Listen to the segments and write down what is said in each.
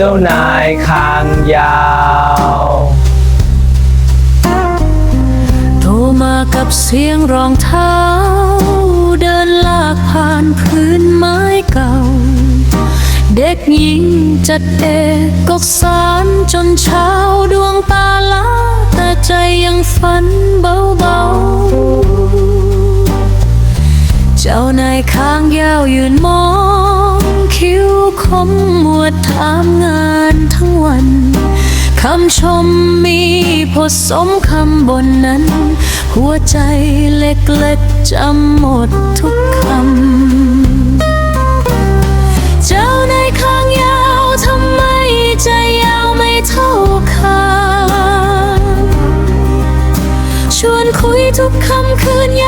เจ้านายคางยาว โทรมากับเสียงรองเท้า เดินลากผ่านพื้นไม้เก่า เด็กหญิงจัดเอกกสารจนเช้าดวงตาล้าแต่ใจยังฝันเบาๆ เจ้านายค้างยาวยืนมองคิ้วคม ดถามงานทั้งวัน คำชมมีผสมคำบนนั้น หัวใจเล็กๆจำหมดทุกคำ เจ้าในข้างยาวทำไมใจยาวไม่เท่าคางชวนคุยทุกคำคืนยา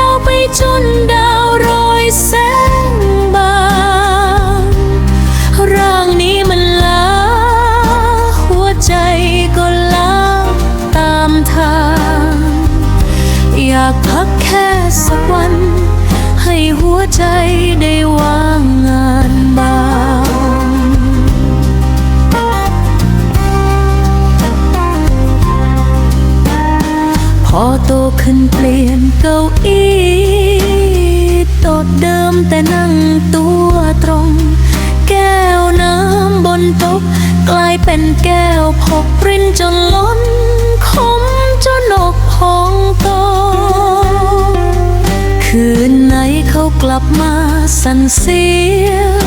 สักวัน ให้หัวใจได้วางงานบางพอโตขึ้นเปลี่ยนเก้าอี้โตดเดิมแต่นั่งตัวตรง แก้วน้ำบนโต๊ะกลายเป็นแก้วพกปริ้นจนล้ คืนไหนเขากลับมาสั่นเสียง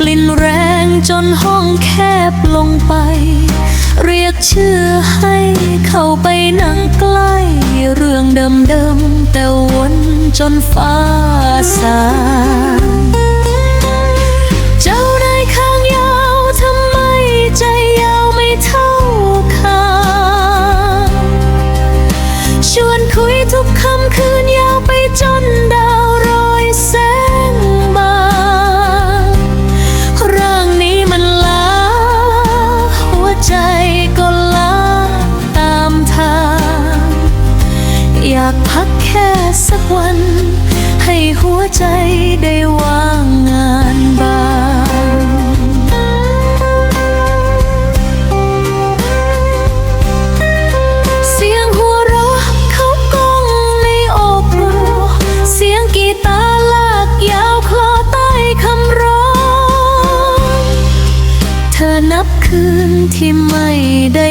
กลิ่นแรงจนห้องแคบลงไป เรียกชื่อให้เข้าไปนั่งใกล้เรื่องเดิมๆแต่วนจนฟ้าสางเจ้านายข้างยาวทำไมใจยาวไม่เท่าคางชวนคุยทุกคำคืนยา ค่สักวัน ให้หัวใจได้วางงานบางเสียงหัวเราะเขากล้องในอกเสียงกีตาร์ลากยาวคลอใต้คำร้อง เธอนับคืนที่ไม่ได้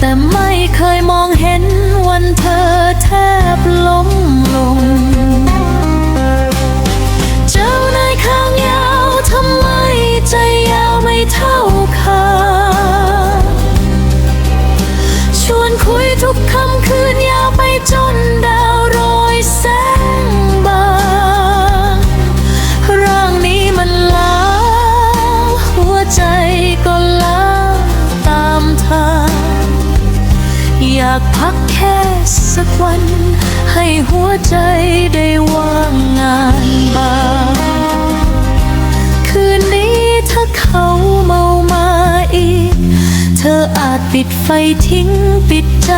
แต่ไม่เคยมองเห็นวันเธอแทบล้มลงากพักแค่สักวัน ให้หัวใจได้ว่างงานบางคืนนี้ถ้าเขาเมามาอีก เธออาจปิดไฟทิ้ง ปิดใจ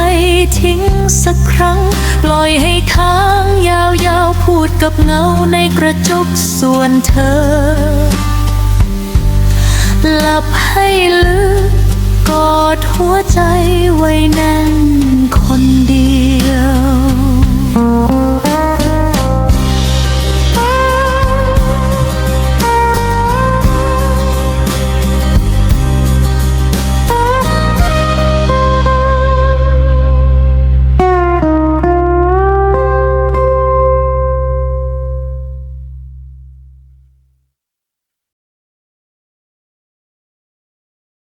ทิ้งสักครั้ง ปล่อยให้ค้างยาวๆ พูดกับเงาในกระจกส่วนเธอ หลับให้ลึก กอดหัวใจไว้แน่นค